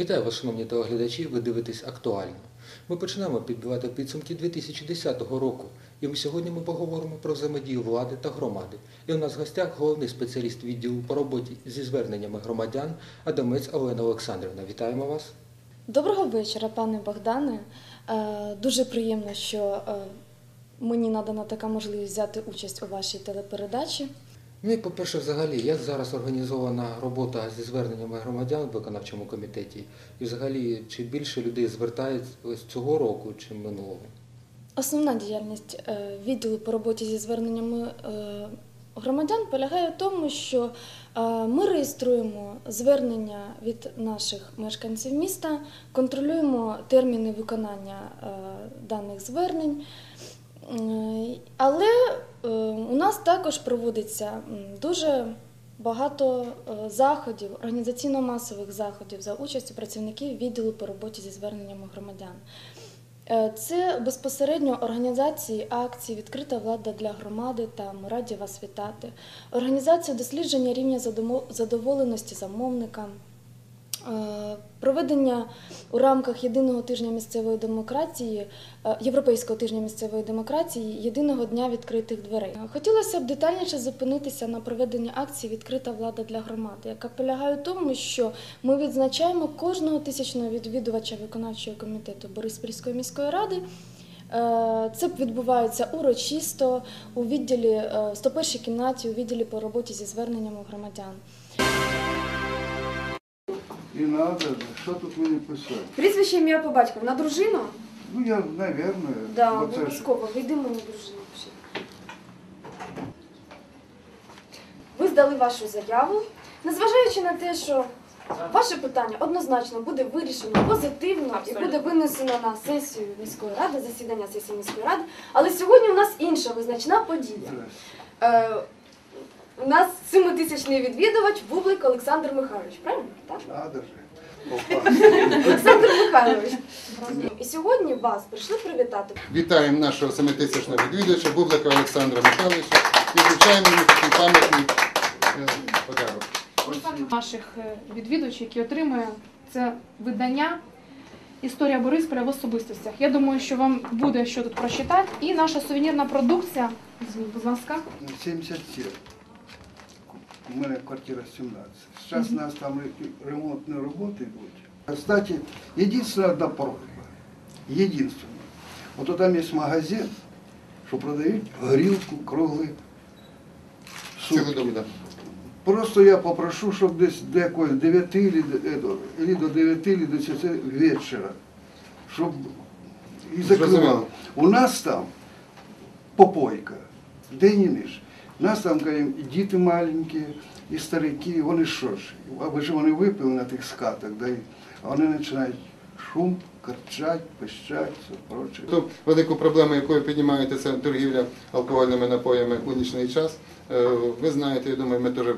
Вітаю вас, шановні телеглядачі. Ви дивитесь актуально. Ми починаємо підбивати підсумки 2010 року. І сьогодні ми поговоримо про взаємодію влади та громади. І у нас в гостях головний спеціаліст відділу по роботі зі зверненнями громадян Адамець Олена Олександрівна. Вітаємо вас. Доброго вечора, пане Богдане. Е, Дуже приємно, що е, мені надана така можливість взяти участь у вашій телепередачі. Ну і по-перше, взагалі, як зараз організована робота зі зверненнями громадян в виконавчому комітеті? І взагалі, чи більше людей звертають цього року, чи минулого? Основна діяльність е, відділу по роботі зі зверненнями е, громадян полягає в тому, що е, ми реєструємо звернення від наших мешканців міста, контролюємо терміни виконання даних звернень. Але е, у нас також проводиться дуже багато е, заходів, організаційно-масових заходів за участю працівників відділу по роботі зі зверненнями громадян. Е, Це безпосередньо організації акцій, відкрита влада для громади та ми раді вас вітати. Організація дослідження рівня задоволеності замовника, е, проведення у рамках єдиного тижня місцевої демократії, е, Європейського тижня місцевої демократії, єдиного дня відкритих дверей. Хотілося б детальніше зупинитися на проведенні акції Відкрита влада для громади, яка полягає в тому, що ми відзначаємо кожного тисячного відвідувача виконавчого комітету Бориспільської міської ради. Е, Це відбувається урочисто у відділі е, 101 кімнаті, у відділі по роботі зі зверненнями громадян. І надо, що тут мені писати? Прізвище ім'я по батькові на дружину? Ну я, наверное, Да, бо це ж обов'язково. Вийди мені дружину. Ви здали вашу заяву, незважаючи на те, що ваше питання однозначно буде вирішено позитивно і буде винесено на сесію міської ради, засідання сесії міської ради. Але сьогодні у нас інша визначна подія. Здрасте. Е, у нас семитисячний відвідувач Бублик Олександр Михайлович, правильно? Так? Надо же. Олександр Михайлович. І сьогодні вас прийшли привітати Вітаємо нашого семитисячного відвідувача Бублика Олександра Михайловича і вручаємо йому такий пам'ятний е, подарок. наших е, відвідувачів, які отримує це видання Історія Борисполя в особистостях. Я думаю, що вам буде що тут прочитати. І наша сувенірна продукція. Візьміть, будь ласка. 77. У мене квартира 17. Зараз у нас там ремонтні роботи йдуть. Кстати, єдине одна просьба. Єдинственне. От там є магазин, що продають горілку, кругли. Цілу добу, да. Просто я попрошу, щоб десь до якої 9 или, до- е, или до 9 или до 10 вечора, щоб і закривали. У нас там попойка, день і ніж. Нас там кажемо, і діти маленькі, і старики, вони що ж, аби ж вони випили на тих скатах, да, і- а вони починають шум, карчать, пищать, все проче. Ту велику проблему, якою піднімаєте, це торгівля алкогольними напоями у нічний час. Е, Ви знаєте, я думаю, ми теж е,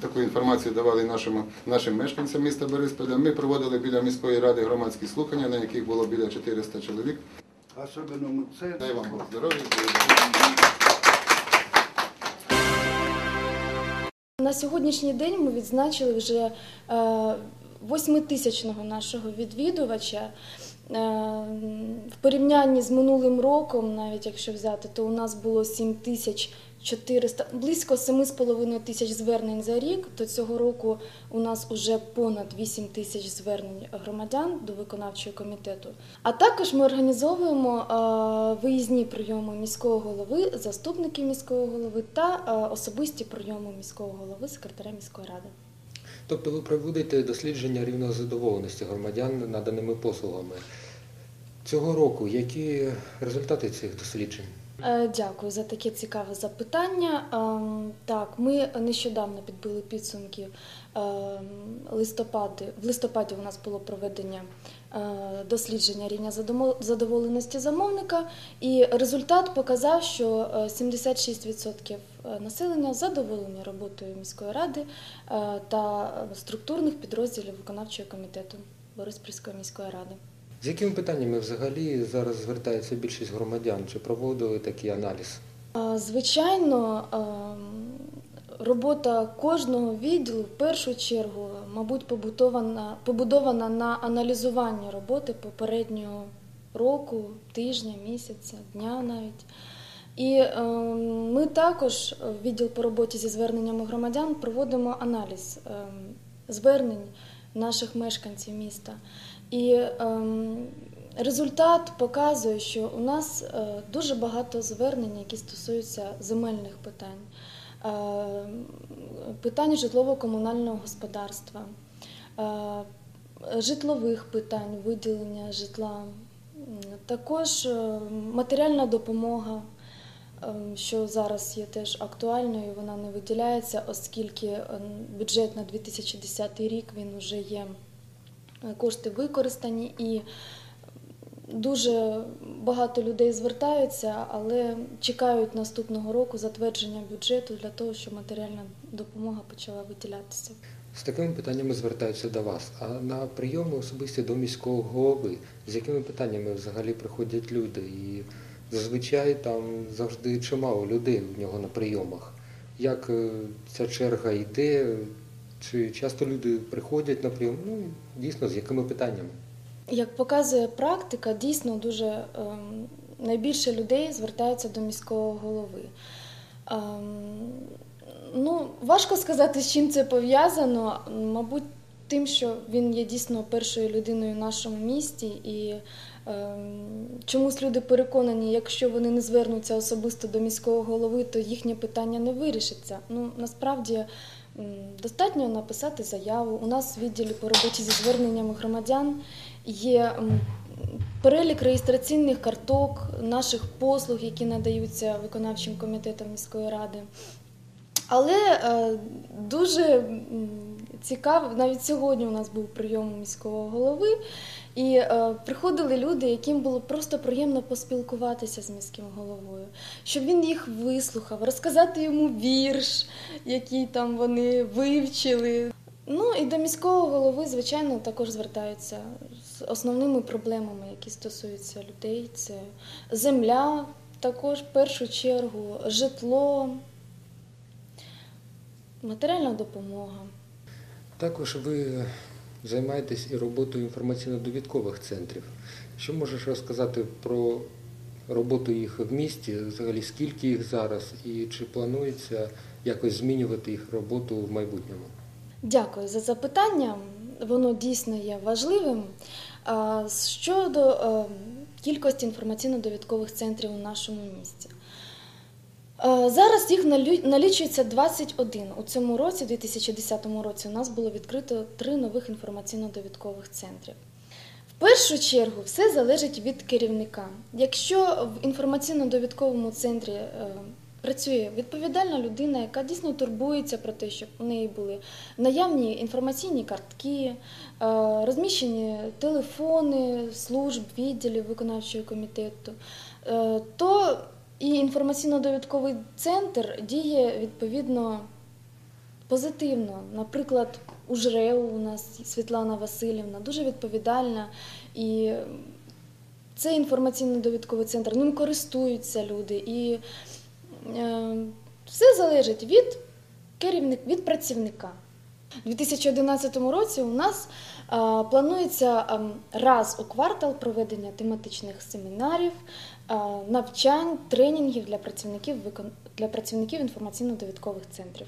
таку інформацію давали нашому, нашим мешканцям міста Борисполя. Ми проводили біля міської ради громадські слухання, на яких було біля 400 чоловік. Особливо це. Дай вам здоров'я. На сьогоднішній день ми відзначили вже е, восьмитисячного нашого відвідувача. Е, В порівнянні з минулим роком, навіть якщо взяти, то у нас було 7400, близько 7,5 тисяч звернень за рік. То цього року у нас вже понад 8 тисяч звернень громадян до виконавчого комітету. А також ми організовуємо е, виїзні прийоми міського голови, заступників міського голови та е, особисті прийоми міського голови, секретаря міської ради. Тобто ви проводите дослідження рівня задоволеності громадян наданими послугами. Цього року які результати цих досліджень? Е, Дякую за таке цікаве запитання. Ем, Так, ми нещодавно підбили підсумки ем, листопади. В листопаді у нас було проведення е, дослідження рівня задоволеності замовника, і результат показав, що е, 76% населення задоволені роботою міської ради е, та структурних підрозділів виконавчого комітету Бориспільської міської ради. З якими питаннями взагалі зараз звертається більшість громадян? Чи проводили такий аналіз? Звичайно, робота кожного відділу в першу чергу мабуть, побудована, побудована на аналізуванні роботи попереднього року, тижня, місяця, дня навіть. І е, ми також, відділ по роботі зі зверненнями громадян, проводимо аналіз е, звернень наших мешканців міста. І е, результат показує, що у нас е, дуже багато звернень, які стосуються земельних питань, е, питань житлово-комунального господарства, е, житлових питань, виділення житла, також е, матеріальна допомога. Ем, що зараз є теж актуальною, вона не виділяється, оскільки ем, бюджет на 2010 рік він вже є е, кошти використані і дуже багато людей звертаються, але чекають наступного року затвердження бюджету для того, щоб матеріальна допомога почала виділятися. З такими питаннями звертаються до вас. А на прийоми особисті до міського голови, з якими питаннями взагалі приходять люди? І зазвичай там завжди чимало людей у нього на прийомах. Як е, ця черга йде? Чи часто люди приходять на прийом? Ну, дійсно, з якими питаннями? Як показує практика, дійсно дуже ем, найбільше людей звертаються до міського голови. Ем, ну, важко сказати, з чим це пов'язано. Мабуть, тим, що він є дійсно першою людиною в нашому місті, і чомусь люди переконані, якщо вони не звернуться особисто до міського голови, то їхнє питання не вирішиться. Ну, насправді достатньо написати заяву. У нас в відділі по роботі зі зверненнями громадян є перелік реєстраційних карток наших послуг, які надаються виконавчим комітетом міської ради. Але е, дуже цікаво, навіть сьогодні у нас був прийом міського голови, і е, приходили люди, яким було просто приємно поспілкуватися з міським головою, щоб він їх вислухав, розказати йому вірш, який там вони вивчили. Ну і до міського голови, звичайно, також звертаються з основними проблемами, які стосуються людей. Це земля, також в першу чергу, житло, матеріальна допомога. Також ви займаєтесь і роботою інформаційно-довідкових центрів. Що можеш розказати про роботу їх в місті, взагалі скільки їх зараз, і чи планується якось змінювати їх роботу в майбутньому? Дякую за запитання. Воно дійсно є важливим. Щодо е, кількості інформаційно-довідкових центрів у нашому місті. Е, Зараз їх налічується 21. У цьому році, 2010 році, у нас було відкрито три нових інформаційно-довідкових центрів. В першу чергу все залежить від керівника. Якщо в інформаційно-довідковому центрі е, працює відповідальна людина, яка дійсно турбується про те, щоб у неї були наявні інформаційні картки, е, розміщені телефони служб, відділів виконавчого комітету, то і інформаційно-довідковий центр діє відповідно позитивно. Наприклад, у ЖРЕУ у нас Світлана Васильівна дуже відповідальна і це інформаційно-довідковий центр, ним користуються люди. І е, все залежить від керівника, від працівника. У 2011 році у нас е, планується е, раз у квартал проведення тематичних семінарів, навчань, тренінгів для працівників для працівників інформаційно-довідкових центрів.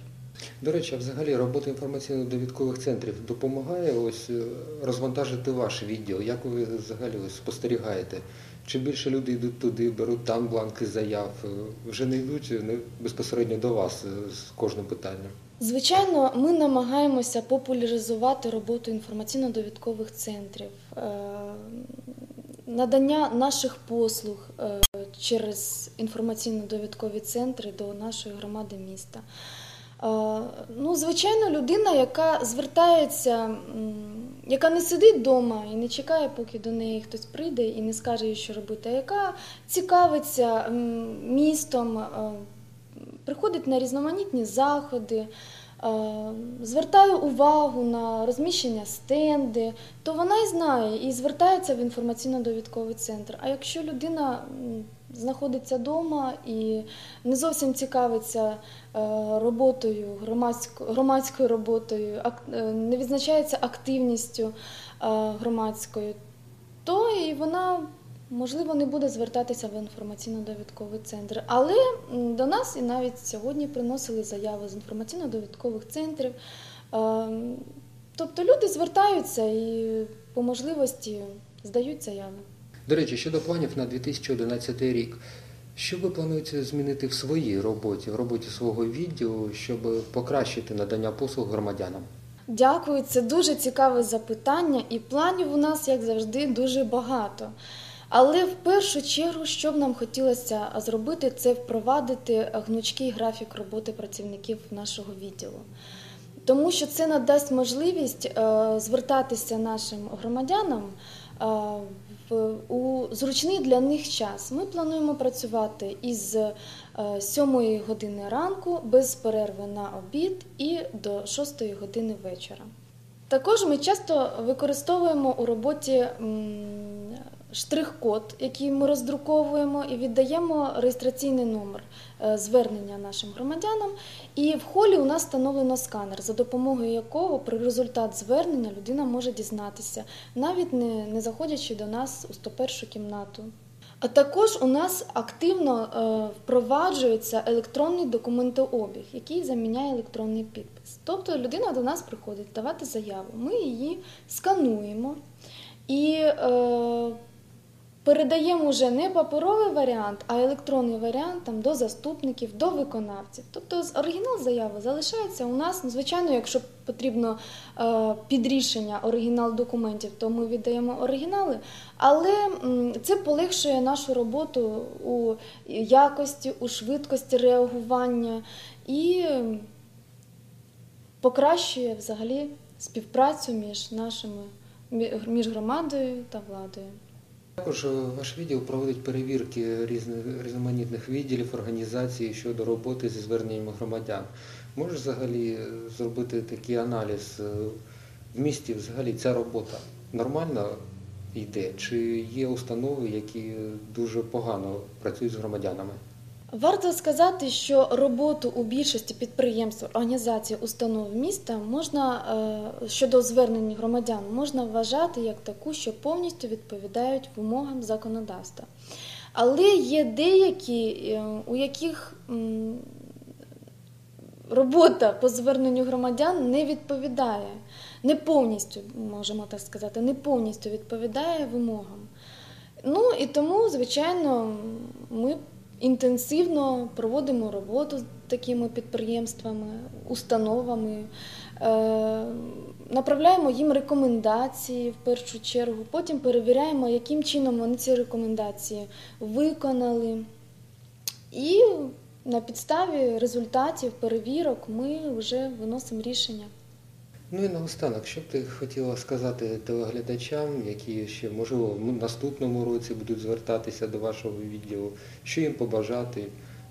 До речі, а взагалі робота інформаційно-довідкових центрів допомагає ось е, розвантажити ваш відділ? Як ви взагалі ось спостерігаєте? Чи більше люди йдуть туди, беруть там бланки заяв, е, вже не йдуть не безпосередньо до вас е, з кожним питанням? Звичайно, ми намагаємося популяризувати роботу інформаційно-довідкових центрів, надання наших послуг е, через інформаційно-довідкові центри до нашої громади міста. Е, Ну, звичайно, людина, яка звертається, яка не сидить вдома і не чекає, поки до неї хтось прийде і не скаже їй, що робити, а яка цікавиться містом, е, приходить на різноманітні заходи, е, звертає увагу на розміщення стенди, то вона і знає і звертається в інформаційно-довідковий центр. А якщо людина знаходиться вдома і не зовсім цікавиться е, роботою, громадською роботою, е, не відзначається активністю громадською, то і вона, можливо, не буде звертатися в інформаційно-довідковий центр. Але до нас і навіть сьогодні приносили заяви з інформаційно-довідкових центрів. Е, Тобто люди звертаються і по можливості здають заяви. До речі, щодо планів на 2011 рік, що ви плануєте змінити в своїй роботі, в роботі свого відділу, щоб покращити надання послуг громадянам? Дякую, це дуже цікаве запитання, і планів у нас, як завжди, дуже багато. Але в першу чергу, що б нам хотілося зробити, це впровадити гнучкий графік роботи працівників нашого відділу. Тому що це надасть можливість е, звертатися нашим громадянам е, у зручний для них час. Ми плануємо працювати із е, 7 години ранку без перерви на обід і до 6 години вечора. Також ми часто використовуємо у роботі штрих-код, який ми роздруковуємо і віддаємо реєстраційний номер е, звернення нашим громадянам. І в холі у нас встановлено сканер, за допомогою якого при результат звернення людина може дізнатися, навіть не, не заходячи до нас у 101 кімнату. А також у нас активно е, впроваджується електронний документообіг, який заміняє електронний підпис. Тобто людина до нас приходить давати заяву. Ми її скануємо і е, передаємо вже не паперовий варіант, а електронний варіант там, до заступників, до виконавців. Тобто оригінал заяви залишається у нас. Ну, Звичайно, якщо потрібно е, під рішення оригінал документів, то ми віддаємо оригінали. Але це полегшує нашу роботу у якості, у швидкості реагування і покращує взагалі співпрацю між нашими між громадою та владою. Також е, ваш відділ проводить перевірки різноманітних відділів організацій щодо роботи зі зверненнями громадян. Можеш взагалі е, зробити такий аналіз е, в місті? Взагалі ця робота нормально йде? Чи є установи, які дуже погано працюють з громадянами? Варто сказати, що роботу у більшості підприємств, організацій, установ міста можна е, щодо звернень громадян можна вважати як таку, що повністю відповідають вимогам законодавства. Але є деякі, е, у яких робота по зверненню громадян не відповідає, не повністю, можемо так сказати, не повністю відповідає вимогам. Ну і тому, звичайно, ми інтенсивно проводимо роботу з такими підприємствами, установами, е, направляємо їм рекомендації в першу чергу, потім перевіряємо, яким чином вони ці рекомендації виконали. І на підставі результатів перевірок ми вже виносимо рішення. Ну і наостанок, що б ти хотіла сказати телеглядачам, які ще, можливо, в наступному році будуть звертатися до вашого відділу, що їм побажати?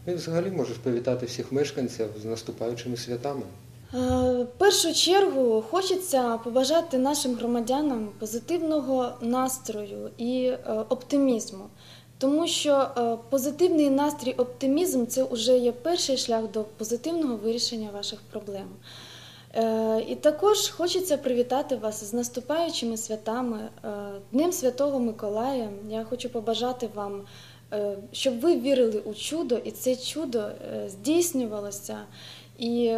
Ну і взагалі можеш привітати всіх мешканців з наступаючими святами. В першу чергу хочеться побажати нашим громадянам позитивного настрою і е, оптимізму, тому що е, позитивний настрій, оптимізм це вже є перший шлях до позитивного вирішення ваших проблем. Е, І також хочеться привітати вас з наступаючими святами, е, Днем Святого Миколая. Я хочу побажати вам, е, щоб ви вірили у чудо, і це чудо здійснювалося. І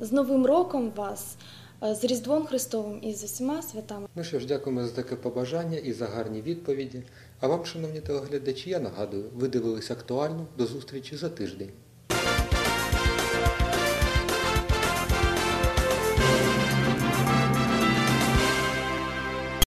з Новим роком вас, з Різдвом Христовим і з усіма святами. Ну що ж, дякуємо за таке побажання і за гарні відповіді. А вам, шановні телеглядачі, я нагадую, ви дивились актуально. До зустрічі за тиждень.